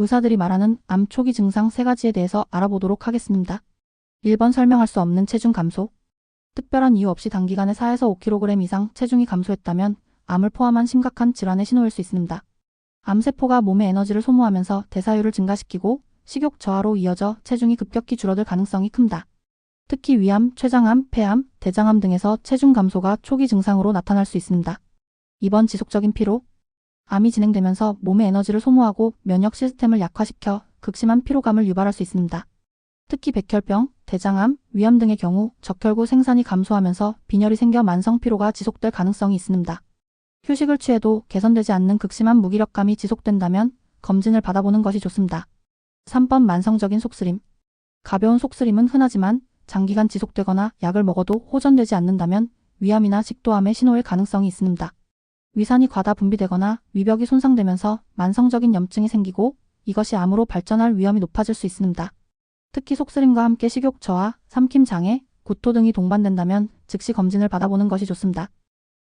의사들이 말하는 암 초기 증상 세 가지에 대해서 알아보도록 하겠습니다. 1번 설명할 수 없는 체중 감소. 특별한 이유 없이 단기간에 4에서 5kg 이상 체중이 감소했다면 암을 포함한 심각한 질환의 신호일 수 있습니다. 암세포가 몸의 에너지를 소모하면서 대사율을 증가시키고 식욕 저하로 이어져 체중이 급격히 줄어들 가능성이 큽니다. 특히 위암, 췌장암, 폐암, 대장암 등에서 체중 감소가 초기 증상으로 나타날 수 있습니다. 2번 지속적인 피로. 암이 진행되면서 몸의 에너지를 소모하고 면역 시스템을 약화시켜 극심한 피로감을 유발할 수 있습니다. 특히 백혈병, 대장암, 위암 등의 경우 적혈구 생산이 감소하면서 빈혈이 생겨 만성 피로가 지속될 가능성이 있습니다. 휴식을 취해도 개선되지 않는 극심한 무기력감이 지속된다면 검진을 받아보는 것이 좋습니다. 3번 만성적인 속쓰림. 가벼운 속쓰림은 흔하지만 장기간 지속되거나 약을 먹어도 호전되지 않는다면 위암이나 식도암의 신호일 가능성이 있습니다. 위산이 과다 분비되거나 위벽이 손상되면서 만성적인 염증이 생기고 이것이 암으로 발전할 위험이 높아질 수 있습니다. 특히 속쓰림과 함께 식욕 저하, 삼킴 장애, 구토 등이 동반된다면 즉시 검진을 받아보는 것이 좋습니다.